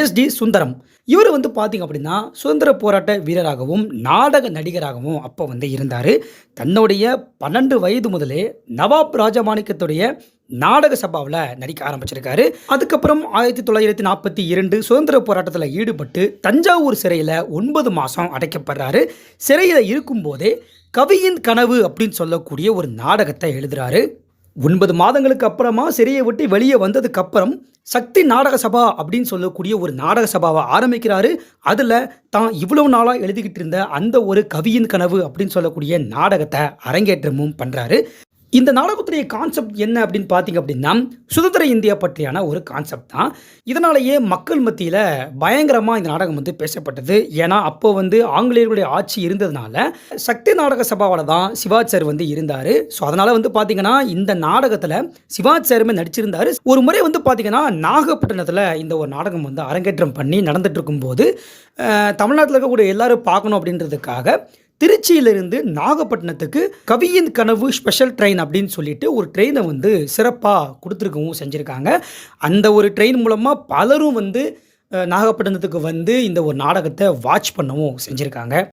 S T Sundaram. இவர் வந்து பார்த்தீங்க அப்படின்னா சுதந்திர போராட்ட வீரராகவும் நாடக நடிகராகவும் அப்போ வந்து இருந்தார். தன்னுடைய பன்னெண்டு வயது முதலே நவாப் ராஜமாணிக்கத்துடைய நாடக சபாவில் நடிக்க ஆரம்பிச்சிருக்காரு. அதுக்கப்புறம் ஆயிரத்தி தொள்ளாயிரத்தி நாற்பத்தி இரண்டு சுதந்திர போராட்டத்தில் ஈடுபட்டு தஞ்சாவூர் சிறையில் ஒன்பது மாதம் அடைக்கப்படுறாரு. சிறையில் இருக்கும்போதே கவியின் கனவு அப்படின்னு சொல்லக்கூடிய ஒரு நாடகத்தை எழுதுறாரு. ஒன்பது மாதங்களுக்கு அப்புறமா சிறையை விட்டு வெளியே வந்ததுக்கு அப்புறம் சக்தி நாடக சபா அப்படின்னு சொல்லக்கூடிய ஒரு நாடக சபாவை ஆரம்பிக்கிறாரு. அதில் தான் இவ்வளவு நாளாக எழுதிக்கிட்டு இருந்த அந்த ஒரு கவியின் கனவு அப்படின்னு சொல்லக்கூடிய நாடகத்தை அரங்கேற்றமும் பண்ணுறாரு இந்த நாடகத்துடைய கான்செப்ட் என்ன அப்படின்னு பார்த்தீங்க அப்படின்னா சுதந்திர இந்தியா பற்றியான ஒரு கான்செப்ட் தான். இதனாலேயே மக்கள் மத்தியில் பயங்கரமாக இந்த நாடகம் வந்து பேசப்பட்டது. ஏன்னா அப்போ வந்து ஆங்கிலேயர்களுடைய ஆட்சி இருந்ததுனால சக்தி நாடக சபாவில் தான் சிவாச்சார் வந்து இருந்தார். ஸோ அதனால் வந்து பார்த்தீங்கன்னா இந்த நாடகத்தில் சிவாச்சாருமே நடிச்சிருந்தார். ஒரு முறை வந்து பார்த்தீங்கன்னா நாகப்பட்டினத்தில் இந்த ஒரு நாடகம் வந்து அரங்கேற்றம் பண்ணி நடந்துட்டு இருக்கும்போது தமிழ்நாட்டில் இருக்கக்கூடிய எல்லாரும் பார்க்கணும் அப்படின்றதுக்காக திருச்சியிலிருந்து நாகப்பட்டினத்துக்கு கவியின் கனவு ஸ்பெஷல் ட்ரெயின் அப்படின்னு சொல்லிட்டு ஒரு ட்ரெயினை வந்து சிறப்பாக கொடுத்துருக்கவும் செஞ்சுருக்காங்க. அந்த ஒரு ட்ரெயின் மூலமாக பலரும் வந்து நாகப்பட்டினத்துக்கு வந்து இந்த ஒரு நாடகத்தை வாட்ச் பண்ணவும் செஞ்சுருக்காங்க.